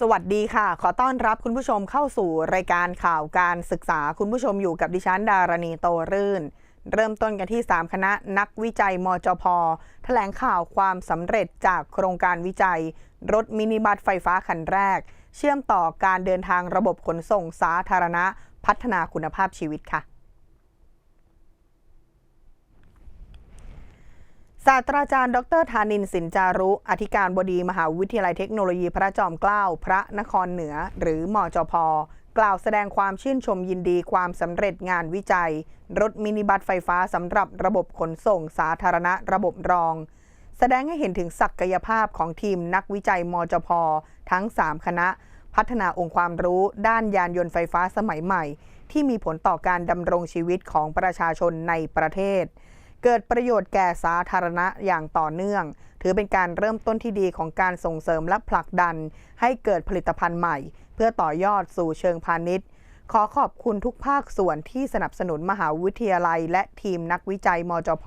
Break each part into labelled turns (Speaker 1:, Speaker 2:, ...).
Speaker 1: สวัสดีค่ะ ขอต้อนรับคุณผู้ชมเข้าสู่รายการข่าวการศึกษาคุณผู้ชมอยู่กับดิฉันดารณีโตรื่น เริ่มต้นกันที่ 3 คณะนักวิจัยมจพแถลงข่าวความสำเร็จจากโครงการวิจัย รถมินิบัสไฟฟ้าคันแรก เชื่อมต่อการเดินทางระบบขนส่งสาธารณะ พัฒนาคุณภาพชีวิตค่ะ ศาสตราจารย์ ดรธานินสินจารุ อธิการบดีมหาวิทยาลัยเทคโนโลยีพระจอมเกล้าพระนครเหนือ หรือมจพกล่าวแสดงความชื่นชมยินดีความสำเร็จงานวิจัย รถมินิบัสไฟฟ้าสำหรับระบบขนส่งสาธารณะระบบรอง แสดงให้เห็นถึงศักยภาพของทีมนักวิจัยมจพทั้ง 3 คณะ พัฒนาองค์ความรู้ด้านยานยนต์ไฟฟ้าสมัยใหม่ ที่มีผลต่อการดำรงชีวิตของประชาชนในประเทศ เกิดประโยชน์แก่สาธารณะอย่างต่อเนื่อง ถือเป็นการเริ่มต้นที่ดีของการส่งเสริมและผลักดัน ให้เกิดผลิตภัณฑ์ใหม่ เพื่อต่อยอดสู่เชิงพาณิชย์ ขอขอบคุณทุกภาคส่วนที่สนับสนุนมหาวิทยาลัย และทีมนักวิจัยมจพ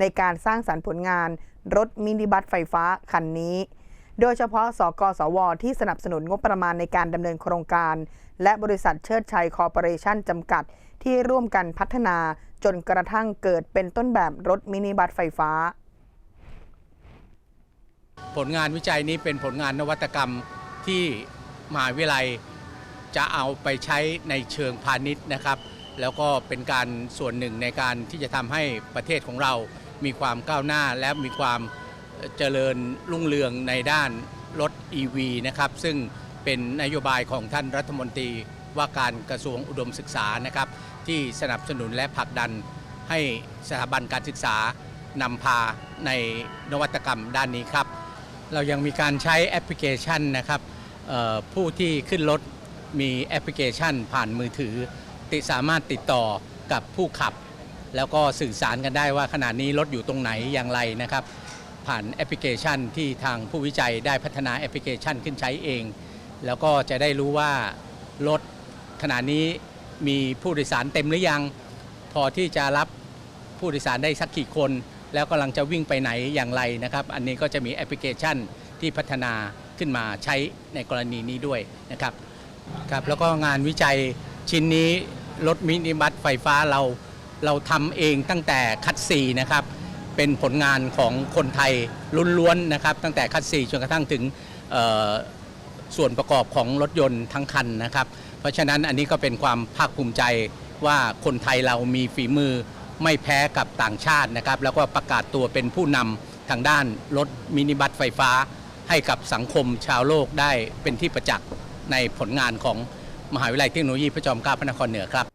Speaker 1: ในการสร้างสรรค์ผลงานรถมินิบัสไฟฟ้าคันนี้ โดยเฉพาะสกสว ที่สนับสนุนงบประมาณในการดำเนินโครงการ และบริษัทเชิดชัยคอร์ปอเรชั่นจำกัด ที่ร่วมกันพัฒนาจนกระทั่งเกิดเป็นต้นแบบรถมินิบัสไฟฟ้า
Speaker 2: ผลงานวิจัยนี้เป็นผลงานนวัตกรรมที่มหาวิทยาลัยจะเอาไปใช้ในเชิงพาณิชย์นะครับ แล้วก็เป็นการส่วนหนึ่งในการที่จะทำให้ประเทศของเรามีความก้าวหน้าและมีความเจริญรุ่งเรืองในด้านรถ EV นะครับ ซึ่งเป็นนโยบายของท่านรัฐมนตรีว่าการกระทรวงอุดมศึกษานะครับ ที่สนับสนุนและผลักดันให้สถาบันการศึกษานำพาในนวัตกรรมด้านนี้ครับ เรายังมีการใช้แอปพลิเคชันนะครับผู้ที่ขึ้นรถมีแอปพลิเคชันผ่านมือถือ ติสามารถติดต่อกับผู้ขับ แล้วก็สื่อสารกันได้ว่าขณะนี้รถอยู่ตรงไหนอย่างไรนะครับ ผ่านแอปพลิเคชันที่ทางผู้วิจัยได้พัฒนาแอปพลิเคชันขึ้นใช้เอง แล้วก็จะได้รู้ว่ารถขณะนี้ มีผู้โดยสารเต็มหรือยัง พอที่จะรับผู้โดยสารได้สักกี่คน แล้วกำลังจะวิ่งไปไหนอย่างไรนะครับ อันนี้ก็จะมีแอปพลิเคชันที่พัฒนาขึ้นมาใช้ในกรณีนี้ด้วยนะครับครับ แล้วก็งานวิจัยชิ้นนี้รถมินิบัสไฟฟ้าเราเราทำเองตั้งแต่คัดซีนะครับ เป็นผลงานของคนไทยล้วนๆนะครับ ตั้งแต่คัดซีจนกระทั่งถึงส่วนประกอบของรถยนต์ทั้งคันนะครับ เพราะฉะนั้นอันนี้ก็เป็นความภาคภูมิใจว่าคนไทยเรามีฝีมือไม่แพ้กับต่างชาตินะครับ แล้วก็ประกาศตัวเป็นผู้นำทางด้านรถมินิบัสไฟฟ้า ให้กับสังคมชาวโลกได้เป็นที่ประจักษ์ในผลงานของมหาวิทยาลัยเทคโนโลยีพระจอมเกล้าพระนครเหนือครับ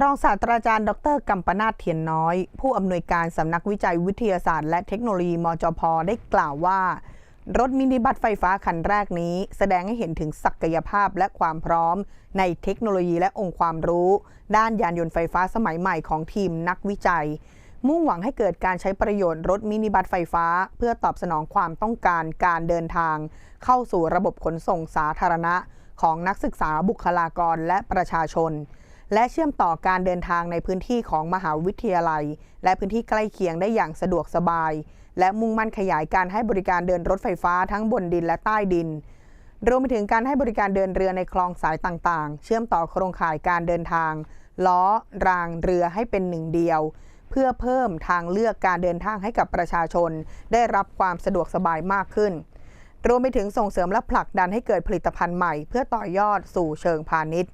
Speaker 1: รองศาสตราจารย์ ดรกัมปนาทเทียนน้อย ผู้อำนวยการสำนักวิจัยวิทยาศาสตร์และเทคโนโลยีมจพได้กล่าวว่า รถมินิบัสไฟฟ้าคันแรกนี้ แสดงให้เห็นถึงศักยภาพและความพร้อม ในเทคโนโลยีและองค์ความรู้ ด้านยานยนต์ไฟฟ้าสมัยใหม่ของทีมนักวิจัย มุ่งหวังให้เกิดการใช้ประโยชน์รถมินิบัสไฟฟ้า เพื่อตอบสนองความต้องการการเดินทาง เข้าสู่ระบบขนส่งสาธารณะ ของนักศึกษาบุคลากรและประชาชน และเชื่อมต่อการเดินทางในพื้นที่ของมหาวิทยาลัย และพื้นที่ใกล้เคียงได้อย่างสะดวกสบาย และมุ่งมั่นขยายการให้บริการเดินรถไฟฟ้าทั้งบนดินและใต้ดิน รวมไปถึงการให้บริการเดินเรือในคลองสายต่างๆ เชื่อมต่อโครงข่ายการเดินทาง ล้อ ราง เรือให้เป็นหนึ่งเดียว เพื่อเพิ่มทางเลือกการเดินทางให้กับประชาชน ได้รับความสะดวกสบายมากขึ้น รวมไปถึงส่งเสริมและผลักดันให้เกิดผลิตภัณฑ์ใหม่ เพื่อต่อยอดสู่เชิงพาณิชย์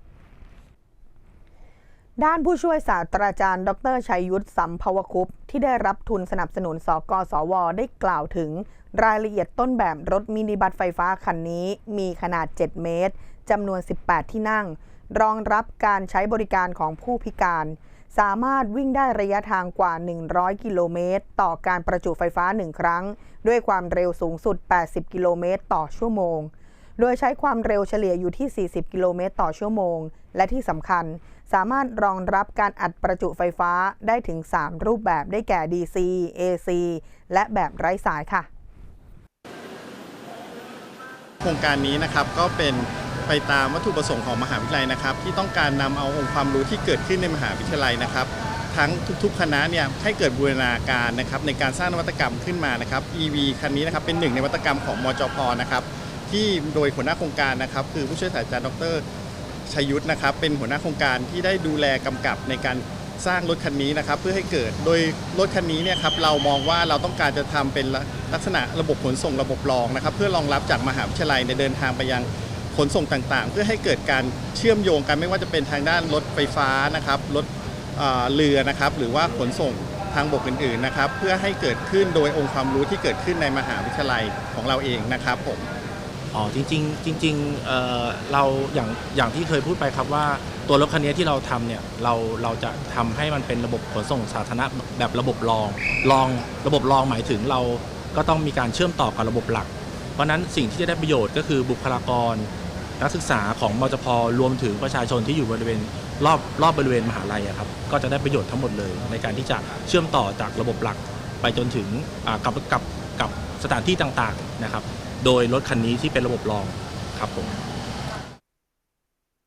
Speaker 1: ด้านผู้ช่วยศาสตราจารย์ ดรชัยยุทธสัมภวคุปต์ที่ได้รับทุนสนับสนุนสกสว ได้กล่าวถึง รายละเอียดต้นแบบรถมินิบัสไฟฟ้าคันนี้ มีขนาด 7 เมตรจำนวน 18 ที่นั่ง รองรับการใช้บริการของผู้พิการ สามารถวิ่งได้ระยะทางกว่า 100 กิโลเมตร ต่อการประจุไฟฟ้า 1 ครั้ง ด้วยความเร็วสูงสุด 80 กิโลเมตร ต่อชั่วโมง โดยใช้ความเร็วเฉลี่ยอยู่ที่ 40 กิโลเมตรต่อชั่วโมง และที่สำคัญสามารถรองรับการอัดประจุไฟฟ้าได้ถึง 3 รูปแบบได้แก่ DC AC และแบบไร้สายค่ะ
Speaker 3: โครงการนี้นะครับก็เป็นไปตามวัตถุประสงค์ของมหาวิทยาลัยนะครับ ที่ต้องการนำเอาองค์ความรู้ที่เกิดขึ้นในมหาวิทยาลัยนะครับ ทั้งทุกๆ คณะเนี่ยให้เกิดบูรณาการนะครับในการสร้างนวัตกรรมขึ้นมานะครับ EV คันนี้นะครับเป็นหนึ่งในนวัตกรรมของมจพนะครับ ที่โดยหัวหน้าโครงการนะครับ คือผู้ช่วยศาสตราจารย์ดรชัยยุทธนะครับ เป็นหัวหน้าโครงการที่ได้ดูแลกำกับในการสร้างรถคันนี้นะครับเพื่อให้เกิดโดยรถคันนี้เนี่ยครับเรามองว่าเราต้องการจะทำเป็นลักษณะระบบขนส่งระบบรองนะครับ เพื่อรองรับจากมหาวิทยาลัยในเดินทางไปยังขนส่งต่างๆ เพื่อให้เกิดการเชื่อมโยงกันไม่ว่าจะเป็นทางด้านรถไฟฟ้านะครับรถเรือนะครับหรือว่าขนส่งทางบกอื่นๆนะครับเพื่อให้เกิดขึ้นโดยองค์ความรู้ที่เกิดขึ้นในมหาวิทยาลัยของเราเองนะครับผม
Speaker 4: อ๋อจริงๆจริงๆเอ่อเราอย่างอย่างที่เคยพูดไปครับว่าตัวรถคันนี้ที่เราทำเนี่ยเราเราจะทำให้มันเป็นระบบขนส่งสาธารณะแบบระบบรองรองระบบรองหมายถึงเราก็ต้องมีการเชื่อมต่อกับระบบหลัก เพราะฉะนั้นสิ่งที่จะได้ประโยชน์ก็คือบุคลากร นักศึกษาของมจพรวมถึงประชาชนที่อยู่บริเวณรอบรอบบริเวณมหาลัยอะครับก็จะได้ประโยชน์ทั้งหมดเลย ในการที่จะเชื่อมต่อจากระบบหลักไปจนถึงอ่ากับกับกับสถานที่ต่างๆนะครับ โดยรถคันนี้ที่เป็นระบบรองครับผม